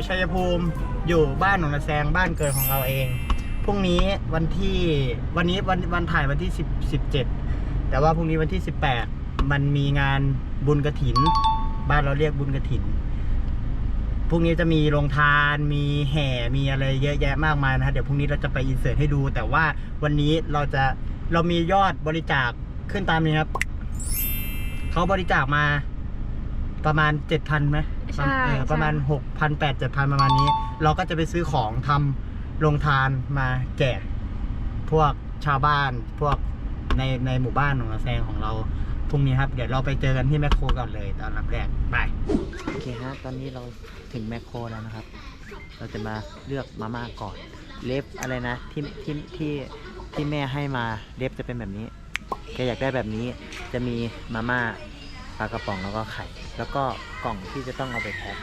่ชัยภูมิอยู่บ้านหนองนาแซงบ้านเกิดของเราเอง พรุ่งนี้วันที่วันนี้วันวันถ่ายวันที่10 17แต่ว่าพรุ่งนี้วันที่18มันมีงานบุญกระถิน บ้านเราเรียกบุญกระถินพรุ่งนี้จะมีโรงทานมีแห่มีอะไรเยอะแยะมากมายนะฮะเดี๋ยวพรุ่งนี้เราจะไปอินเสิร์ตให้ดู แต่ว่าวันนี้เราจะเรามียอดบริจาคขึ้นตามนี้ครับเขาบริจาคมาประมาณเจ็ดพันไหม ใช่เออใช่ประมาณหกพันแปดเจ็ดพันประมาณนี้ เราก็จะไปซื้อของทำโรงทานมาแจกพวกชาวบ้านพวกในในหมู่บ้านของเราแซงของเราพรุ่งนี้ครับ เดี๋ยวเราไปเจอกันที่แมคโครก่อนเลยตอนรับแรกไปโอเคฮะตอนนี้เราถึงแมคโครแล้วนะครับ เราจะมาเลือกมาม่าก่อน เล็บอะไรนะที่ที่ที่ที่แม่ให้มาเล็บจะเป็นแบบนี้แกอยากได้แบบนี้จะมีมาม่า ปลากระป๋องแล้วก็ไข่ แล้วก็กล่องที่จะต้องเอาไปแพ็ค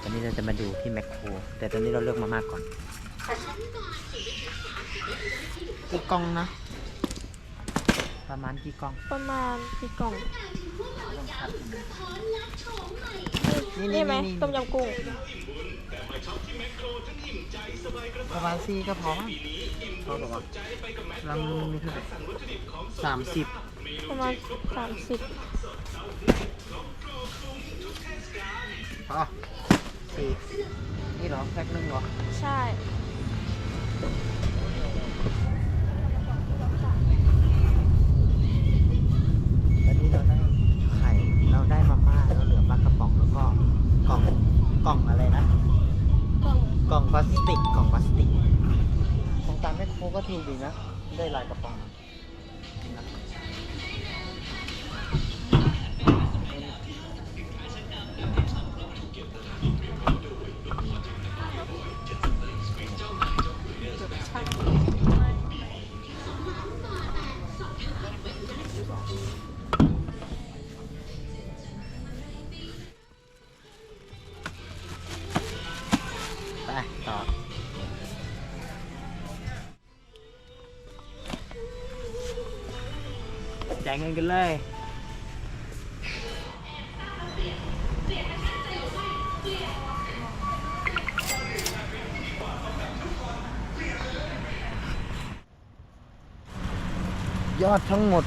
ตอนนี้เราจะมาดูที่แมคโคร แต่ตอนนี้เราเลือกมาม่าก่อนกี่กล่องนะ ประมาณกี่กล่อง ประมาณกี่กล่อง นี่นี่นี่ไหมนี่ต้มยำกุ้ง ประมาณสี่ก็พอมั้งพอหรอวะลำนึงมีเท่าไหร่สามสิบประมาณสามสิบ พอสี่นี่เหรอแพ็คหนึ่งเหรอใช่ตอนนี้เราได้ไข่เราได้มาม่าแล้วเหลือปลากระป๋องแล้วก็กล่องกล่องอะไรนะ กล่องกล่องพลาสติกกล่องพลาสติกของตามแม่โคก็ถูกดีนะ ได้หลายกระป๋องนะ กันเลย ยอดทั้งหมด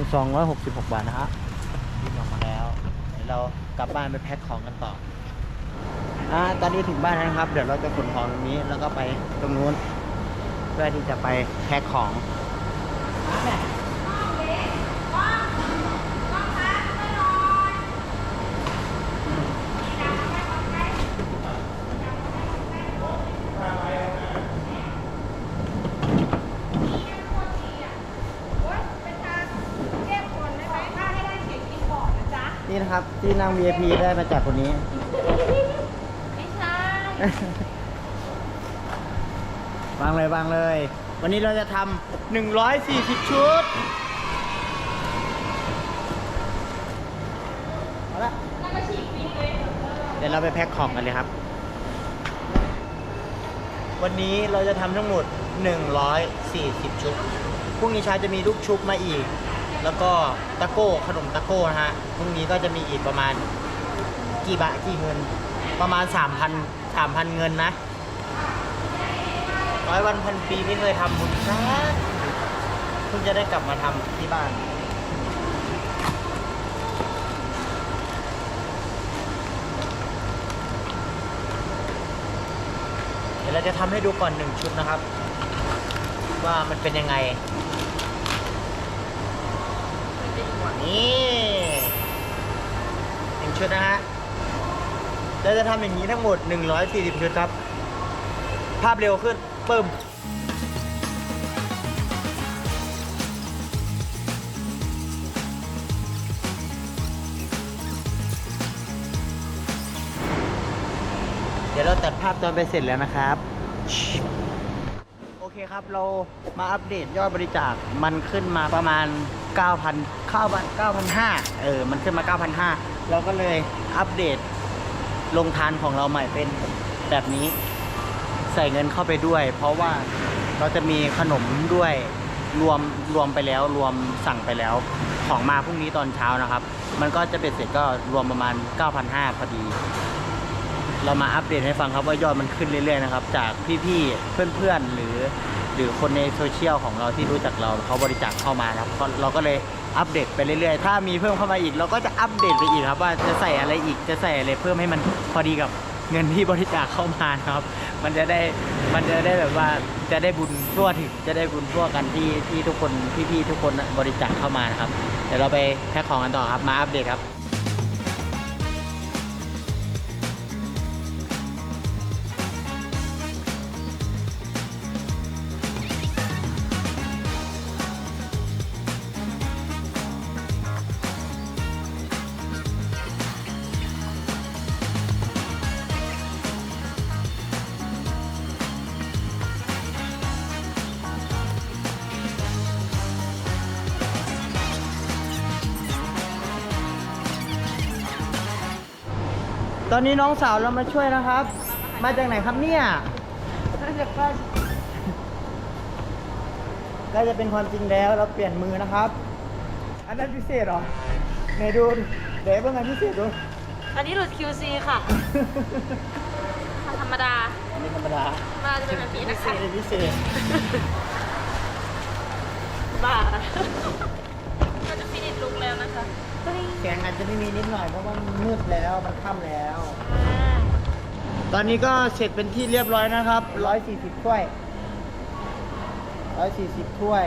4,266 บาทนะฮะบินออกมาแล้วเดี๋ยวเรากลับบ้านไปแพ็คของกันต่ออ่าตอนนี้ถึงบ้านแล้วนะครับ เดี๋ยวเราจะขนของตรงนี้แล้วก็ไปตรงนู้น เพื่อที่จะไปแพ็คของ นี่นะครับ ที่นั่ง VIP ได้มาจากคนนี้ ไม่ใช่ วางเลยวางเลย วันนี้เราจะทำ140 ชุดเอาละเดี๋ยวเราไปแพ็คของกันเลยครับ วันนี้เราจะทำทั้งหมด 140 ชุด พรุ่งนี้เช้าจะมีลูกชุบมาอีก แล้วก็ตะโก้ขนมตะโก้นะฮะพรุ่งนี้ก็จะมีอีกประมาณกี่บาทกี่เงิน ประมาณ 3,000 3,000 เงินนะร้อยวันพันปีไม่เคยทำบุญสักเพิ่งจะได้กลับมาทำที่บ้านเดี๋ยวเราจะทำให้ดูก่อนหนึ่งชุดนะครับ ว่ามันเป็นยังไง นี่หนึ่งชุดนะฮะเราจะทำอย่างนี้ทั้งหมด 140 ชุดครับ ภาพเร็วขึ้นปึ้มเดี๋ยวเราตัดภาพตอนไปเสร็จแล้วนะครับ โอเคครับเรามาอัปเดตยอดบริจาคมันขึ้นมาประมาณ 9,000เข้า9,500เออ มันขึ้นมา 9,500เราก็เลยอัปเดตลงทานของเราใหม่เป็นแบบนี้ ใส่เงินเข้าไปด้วย เพราะว่าเราจะมีขนมด้วยรวมรวมไปแล้วรวมสั่งไปแล้ว ของมาพรุ่งนี้ตอนเช้านะครับ มันก็จะเป็นเสร็จก็รวมประมาณ 9,500พอดี เรามาอัปเดตให้ฟังครับว่ายอดมันขึ้นเรื่อยๆนะครับ จากพี่ๆเพื่อนๆหรือ รือคนในโซเชียลของเราที่รู้จักเราเขาบริจาคเข้ามาครับเราก็เลยอัปเดตไปเรื่อยๆ ถ้ามีเพิ่มเข้ามาอีก เราก็จะอัปเดตไปอีกครับว่าจะใส่อะไรอีกจะใส่อะไรเพิ่มให้มันพอดีกับเงินที่บริจาคเข้ามาครับ มันจะได้มันจะได้แบบว่าจะได้บุญทั่วถึงจะได้บุญทั่วกันที่ที่ทุกคนพี่ๆทุกคนบริจาคเข้ามานะครับเดี๋ยวเราไปแพ็คของกันต่อครับมาอัปเดตครับ ตอนนี้น้องสาวเรามาช่วยนะครับ มาจากไหนครับเนี่ยน่าจะใกล้ใกล้จะเป็นความจริงแล้วเราเปลี่ยนมือนะครับ อันนั้นพิเศษเหรอไหนดูดิเดี๋ยวเพิ่งอันพิเศษดูอันนี้หลุด QC ค่ะ ธรรมดา อันนี้ธรรมดาธรรมดาจะเป็นแบบนี้นะคะอันนี้พิเศษบ้าก็จะฟินิชลุกแล้วนะคะตริ๊ง แกงอาจจะไม่มีนิดหน่อยเพราะว่ามันมืดแล้วมันค่ำแล้วอ่าตอนนี้ก็เสร็จเป็นที่เรียบร้อยนะครับ140ถ้วย140ถ้วย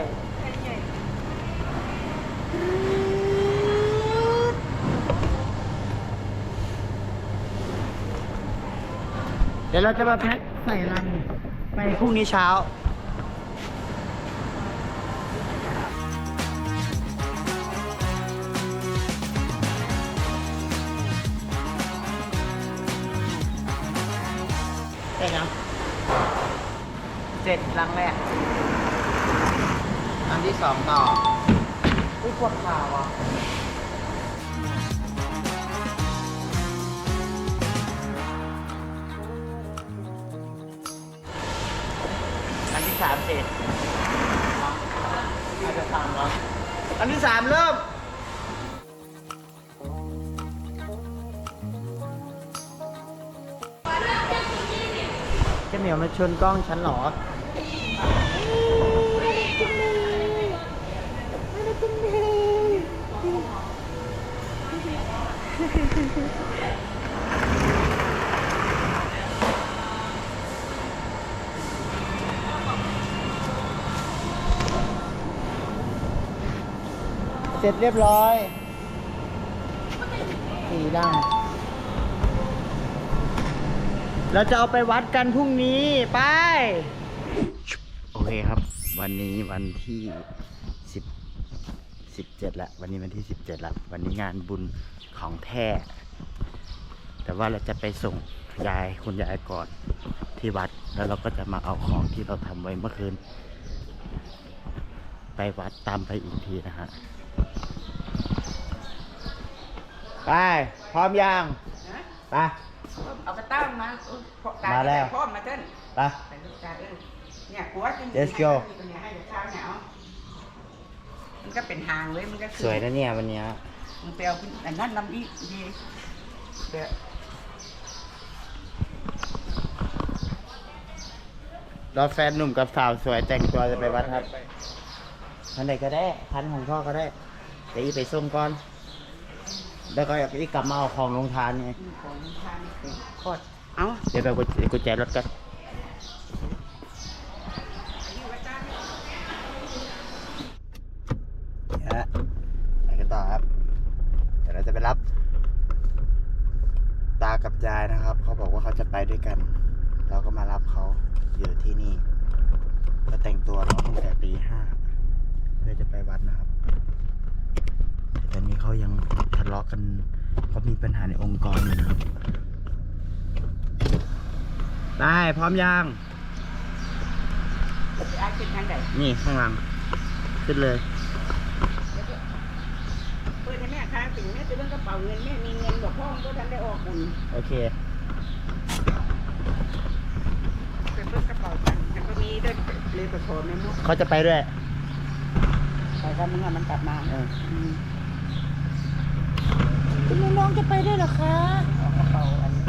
เดี๋ยวเราจะมาแพ็คใส่ลังไปพรุ่งนี้เช้า เสร็จลังแรก อันที่สองต่ออุ้ยปวดขาว่ะอันที่สามเสร็จอันที่สามเหรออันที่สามเริ่มเจะเหนียวมาชนกล้องฉันหรอ ร็จเรียบร้อย สีดำเราจะเอาไปวัดกันพรุ่งนี้ ไป โอเคครับ วันนี้วันที่สิบสิบเจ็ดละวันนี้วันที่สิบเจ็ดละวันนี้งานบุญของแท้แต่ว่าเราจะไปส่งยายคุณยายก่อนที่วัด แล้วเราก็จะมาเอาของที่เราทำไว้เมื่อคืน ไปวัดตามไปอีกทีนะฮะ ไป พร้อมยังไป เอากระตั้งมาเออพอการมาแล้ว พร้อมมาเต้นไปไปลูกการเออเนี่ยหัวจึง Let's go เนี่ยให้เดี๋ยวเช้าเนี่ยเอามันก็เป็นหางเลยมันก็คือสวยนะเนี่ยวันเนี้ยมันไปเอาขึ้นอันนั้นลำอีดีเดี๋ยวรอแฟนหนุ่มกับสาวสวยแต่งตัวจะไปวัดครับ ทันใดก็ได้ทันของพ่อก็ได้เดี๋ยวอีไปส่งก่อน แล้วก็อีกลับมาเอาของลงทานไงของทางเป็นโคตรเอาเดี๋ยวไปกุญกุญแจรถกันนี่ฮะไปกันต่อครับ เดี๋ยวเราจะไปรับ ตากับยายนะครับ เขาบอกว่าเขาจะไปด้วยกัน เราก็มารับเขาอยู่ที่นี่ ก็แต่งตัวรอตั้งแต่ตีห้าเพื่อจะไปวัดนะครับ แต่ตอนนี้เขายังทะเลาะกันเขามีปัญหาในองค์กรอยู่นะครับได้พร้อมยังไอ้ขึ้นทางไหนนี่ข้างหลัง ขึ้นเลยเปิดให้แม่ค้างถึงแม่จะเรื่องกระเป๋าเงินแม่มีเงินบอกพ่อก็ทันได้ออกบุญโอเคไปเปิดกระเป๋าตังค์มันก็มีด้วยเลยไปขอแม่มุกเขาจะไปด้วย แต่ก็มึงอะมันกลับมาเอณลุงน้องจะไปได้หรอคะเอกระเป๋าอันนี้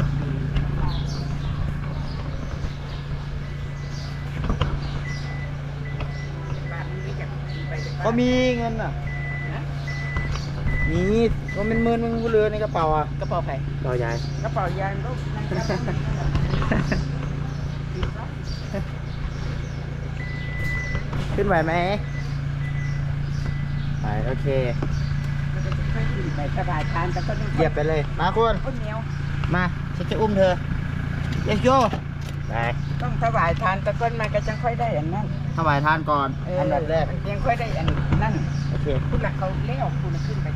บ้านมึงี้าก็มีเงินอะฮะ มีก็เป็นมือนมึงกูเรือในกระเป๋าอะกระเป๋าใครต่อยายกระเป๋ายางก็มัขึ้นไหวไหม ไปโอเคมันก็จะค่อยขึ้นไปสบายทานแต่ก็ต้องเหยียบไปเลย มาคุณข้าวเหนียวมาฉันจะอุ้มเธอ let's go ไปต้องถวายทานตะก้นมาก็จะค่อยได้อันนั้นถวายทานก่อนเอันดับแรกมันยังค่อยได้อันนั่นโอเคคุณน่ะเขาเลี้ยวคุณน่ะขึ้นไป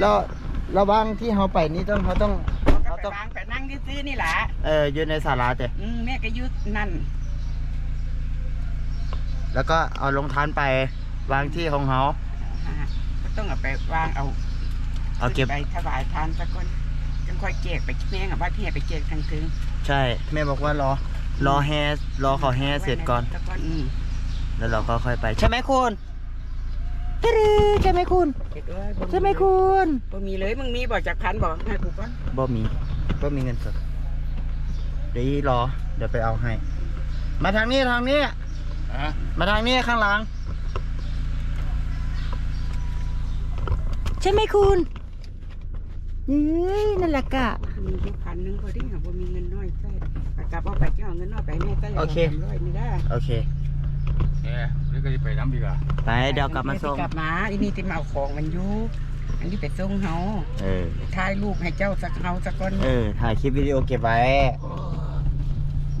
แล้วระหว่างที่เขาไปนี่ต้องเขาต้องเขาเขาก็ต้องไปวางไปนั่งซื้อๆนี่แหละเอออยู่ในศาลาเจ้อืมแม่ก็ยุดนั่น แล้วก็เอาลงทานไปวางที่ของเขาอ่าก็ต้องเอาไปวางเอาเอาเก็บขึ้นไปถวายทานตะก้นจังค่อยเกกไปแม่งอะว่าพี่ให้ไปเกกทางถึงใช่ แม่บอกว่ารอ รอแฮรอเขาแฮเสร็จก่อน ตะก้นอืมแล้วเราก็ค่อยไป ใช่ไหมคุณตะดือใช่ไหมคุณ เก็บด้วยบ่ใช่ไหมคุณบ่มีเลยมึงมีบอกจากพันบอกให้กูก่อนบ่มีบ่มีเงินสดเดี๋ยวรอ เดี๋ยวไปเอาให้ มาทางนี้ทางนี้ มาทางนี้ข้างหลัง ใช่ไหมคุณเฮ้ยนั่นแหละกะ มีอยู่พันหนึงพอดีค่ะบ่มีเงินน้อยใส่ไปกลับเอาไปเจ้าเอาเงินน้อยไปแม่ใส่โอเคร้อยนี่ได้โอเคเนี่ยนี่ก็จะไปน้ำดีกว่าไปเดี๋ยวกลับมาส่ง กลับมาอีนี่ที่มาเอาของมันอยู่อันนี้ไปส่งเฮาเออ ถ่ายรูปให้เจ้าสักเฮาสักคนเออ ถ่ายคลิปวิดีโอเก็บไว้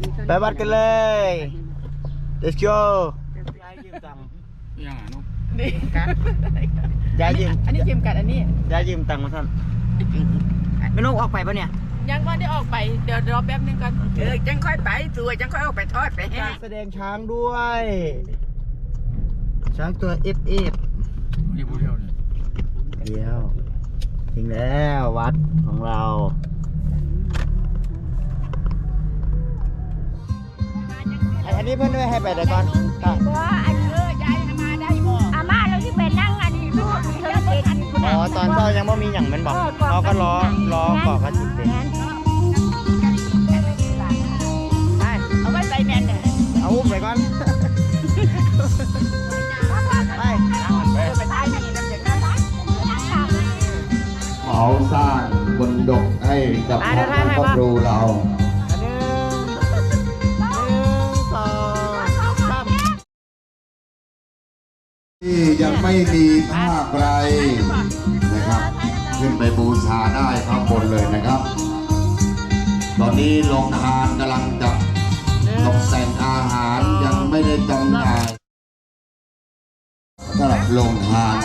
มีเท่าไปวัดกันเลย let's go ยายยืมตังค์ยังอะนุ๊กนี่กันยายยืมอันนี้ยืมกันอันนี้ ยายยืมตังค์มาท่านไม่นุกออกไปปะเนี่ย ยังก่อนได้ออกไป เดี๋ยวรอแป๊บนึงก่อนเออจังค่อยไปสวยจังค่อยเอาไปทอดไปแห้การแสดงช้างด้วย ช้างตัว F F นี่ผู้เดียวเนี่ยเดียวถึงแล้ววัดของเรา อันนี้เพื่อนด้วยให้ไปเดี๋ยวก่อนค่ะว่าอันเออยายมาได้บ่อาม่าเราที่ไปนั่งอันนี้ลูกเธอเด็กอ๋อตอนเช้ายังไม่มีอย่างแมันบอกเขาก็รอรอก่อกระถิ่นเสร็จไปเอาไว้ใส่แน่นเนี่ยเอาอุ้มไปก่อนไปไปถ่ายนี่น้ำจากนั้นเขาสร้างบนดกให้กับพระท่านครอบครูเรา ไม่มีผ้าไตรนะครับ ขึ้นไปบูชาได้ข้างบนเลยนะครับ ตอนนี้โรงทานกำลังจะตกแต่งอาหารยังไม่ได้จำหน่ายสำหรับโรงทาน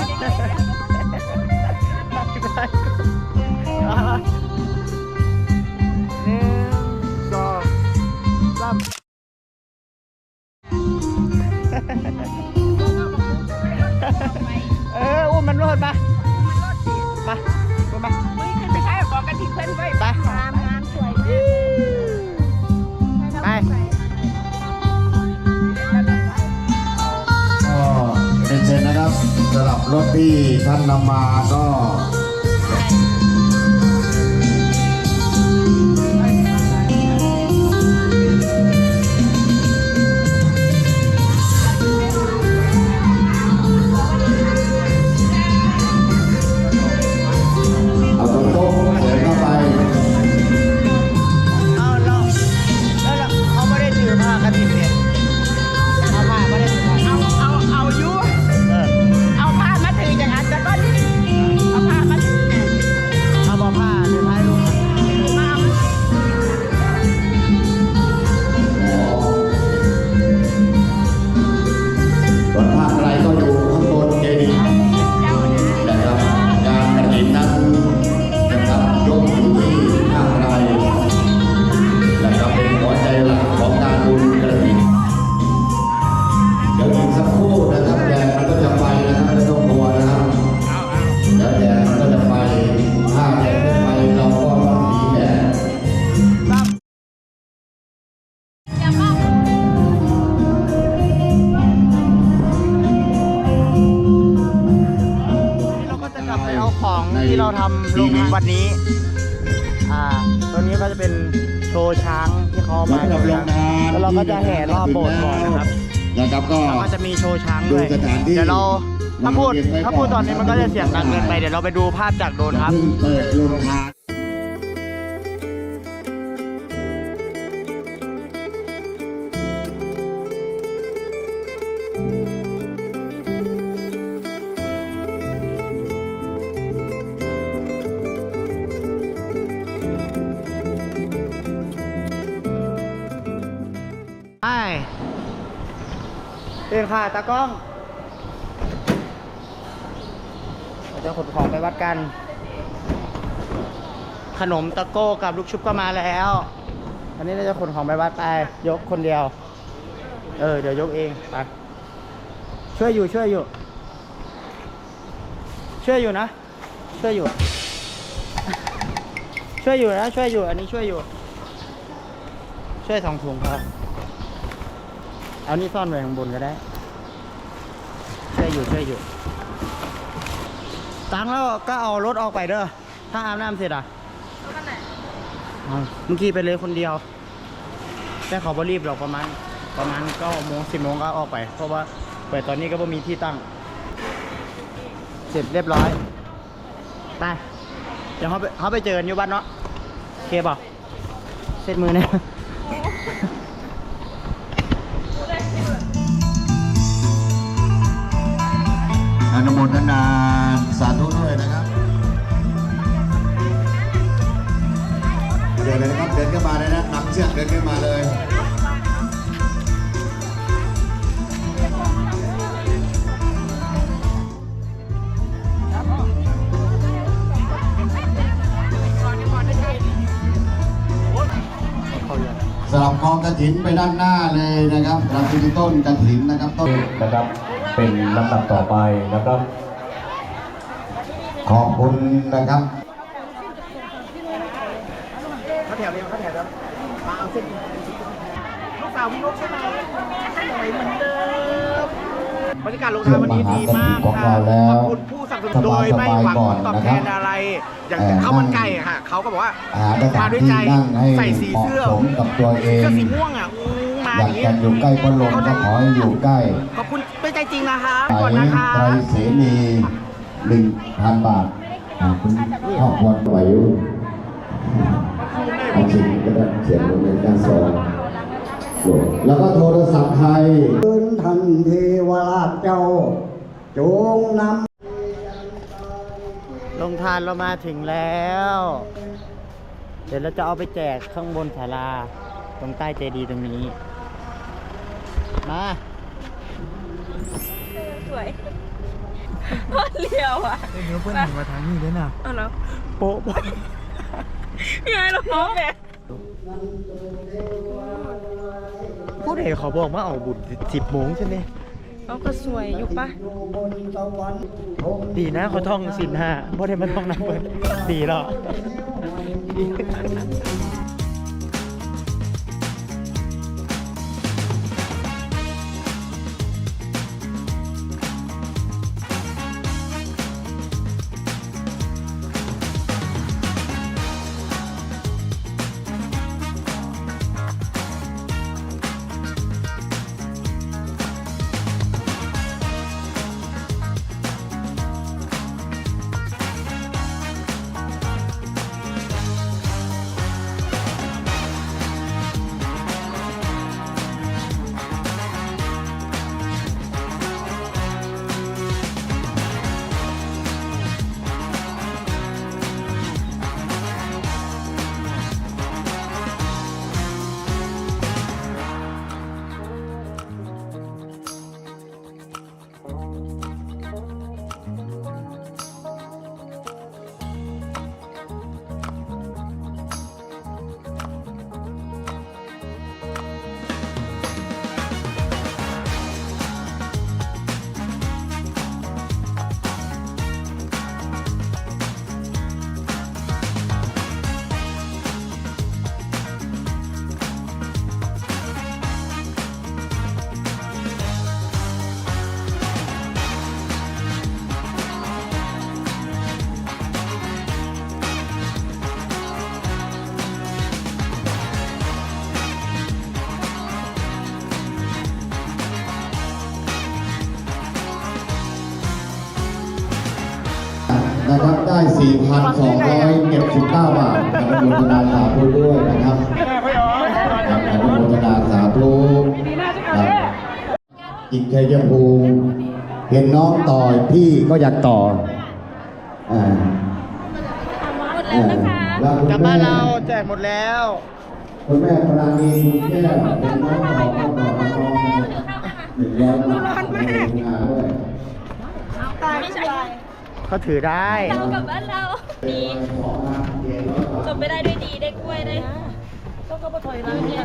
รับรถที่ท่านนำมาก็ ถ้าพูดถ้าพูดตอนนี้มันก็จะเสียงดังเกินไปเดี๋ยวเราไปดูภาพจากโดนครับเพิ่งเปิดโรงทานไปเดินค่ะตากล้องเรา จะขนของไปวัดกัน ขนมตะโก้กับลูกชุบก็มาแล้วอันนี้เราจะขนของไปวัดไปยกคนเดียว เออ เดี๋ยวยกเองไปช่วยอยู่ช่วยอยู่ ช่วยอยู่นะ ช่วยอยู่ ช่วยอยู่นะ ช่วยอยู่ อันนี้ช่วยอยู่ ช่วยสองถุงครับเอานี่ซ่อนไว้ข้างบนก็ได้ ช่วยอยู่ช่วยอยู่ ตังค์แล้วก็เอารถออกไปเด้อ ถ้าอาบน้ำเสร็จอะรถคันไหนเอาเมื่อกี้ไปเลยคนเดียว แต่เขาบ่รีบหรอกประมาณประมาณเก้าโมงสิบโมงก็ออกไป เพราะว่าเปิดตอนนี้ก็บ่มีที่ตั้ง เสร็จเรียบร้อย ไป เดี๋ยวเขาไปเขาไปเจอกันอยู่บ้านเนาะโอเคป่ะเสร็จมือเนี่ย อนุโมทนา สาธุด้วยนะครับเดินเลยนะครับเดินเข้ามาเลยนะนำเชือกเดินขึ้นมาเลยสลับกองกระถินไปด้านหน้าเลยนะครับราจะมีต้นกระถินนะครับต้นนะครับเป็นลำดับต่อไปนะครับ ขอบคุณนะครับเขาแถวเดียวเขาแถวเดียวมาเอาเส้นลูกสาวพี่ลูกใช่ไหมสวยเหมือนเดิมบรรยากาศลงทานวันนี้ดีมากของค่ะเราแล้วขอบคุณผู้สนับสนุนโดยไม่หวังผลตอบแทนอะไร อย่างเอ่อข้าวมันไก่อะค่ะเขาก็บอกว่าหาสถามานด้วยที่ใจนั่งให้ใส่สีเหมาะเสื้อสมกับตัวเองเสื้อสีม่วงอะอู้มาออยากย่างนี้จะอยู่ใกล้พัดลมก็ขอให้อยู่ใกล้ขอบคุณด้วยใจจริงนะคะไปก่อนนะคะไตรเสนี หนึ่งพันบาทคุณครอบครัวไหวอยู่เอาจริงก็ได้เขียนลงในการสอนแล้วก็โทรศัพท์ไทยเดินทันเทวราชเจ้า จงนำลงทานเรามาถึงแล้ว เดี๋ยวเราจะเอาไปแจกข้างบนศาลา ตรงใต้เจดีย์ตรงนี้ มา สวยโคตรเลียวอะ เดี๋ยวเพื่อนมาทางนี้ด้วยนะเอาแล้วโป๊ะโป๊ะยังไงเราพร้อมแบบผู้ใดเขาบอกว่าเอาบุญสิบโมงใช่ไหมเอาก็สวยอยู่ปะดีนะเขาท่องสินห้าเพราะได้มาท่องนับเปิดดี แล้4,279 บาทอนุโมทนาสาธุด้วยนะครับครับอนุโมทนาสาธุครับจิตชัยภูมิเห็นน้องต่อยพี่ก็อยากต่ออ่าหมดแล้วนะคะกลับแม่บ้านเราแจกหมดแล้วคุณแม่ปราณีคุณแก้วเป็นน้องต่อก็ต่อน้อหนึ่งร้อยบาทร้อนมากด้วยไม่ใช่ เขาถือได้ เรากลับบ้านเราดีจบไปได้ด้วยดีได้กล้วยได้ต้องก็มาถอยหลังเนี่ย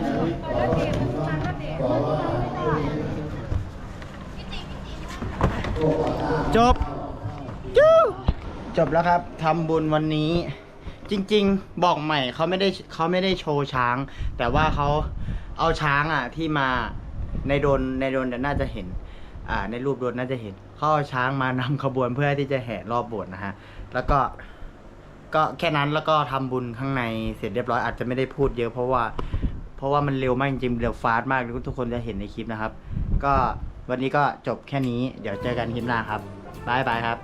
จบจู้จบแล้วครับทำบุญวันนี้ จริง ๆ บอกใหม่เขาไม่ได้เขาไม่ได้โชว์ช้าง แต่ว่าเขาเอาช้างอะที่มาในโดนในโดนน่าจะเห็นอ่า ในรูปโดนน่าจะเห็นเขาเอาช้างมานำขบวนเพื่อที่จะแห่รอบโบสถ์นะฮะ แล้วก็ก็แค่นั้นแล้วก็ทำบุญข้างในเสร็จเรียบร้อยอาจจะไม่ได้พูดเยอะเพราะว่า เพราะว่ามันเร็วมากจริงเร็วฟาสต์มากทุกคนจะเห็นในคลิปนะครับ ก็วันนี้ก็จบแค่นี้เดี๋ยวเจอกันคลิปหน้าครับบายบายครับ